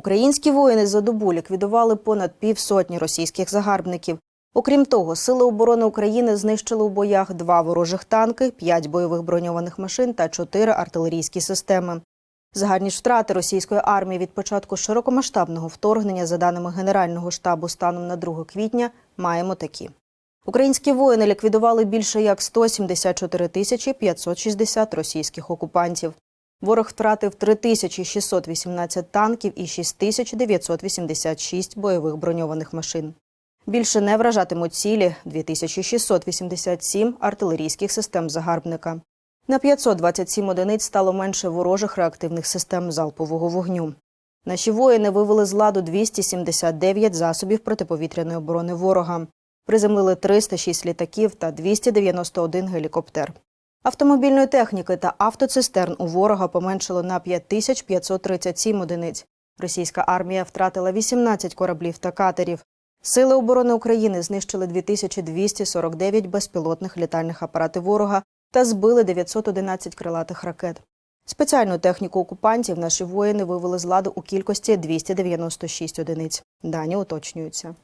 Українські воїни за добу ліквідували понад півсотні російських загарбників. Окрім того, Сили оборони України знищили у боях два ворожих танки, п'ять бойових броньованих машин та чотири артилерійські системи. Загальні втрати російської армії від початку широкомасштабного вторгнення, за даними Генерального штабу станом на 2 квітня, маємо такі. Українські воїни ліквідували більше як 174 тисячі 560 російських окупантів. Ворог втратив 3618 танків і 6986 бойових броньованих машин. Більше не вражатимуть цілі 2687 артилерійських систем загарбника. На 527 одиниць стало менше ворожих реактивних систем залпового вогню. Наші воїни вивели з ладу 279 засобів протиповітряної оборони ворога. Приземлили 306 літаків та 291 гелікоптер. Автомобільної техніки та автоцистерн у ворога поменшило на 5537 одиниць. Російська армія втратила 18 кораблів та катерів. Сили оборони України знищили 2249 безпілотних літальних апаратів ворога та збили 911 крилатих ракет. Спеціальну техніку окупантів наші воїни вивели з ладу у кількості 296 одиниць. Дані уточнюються.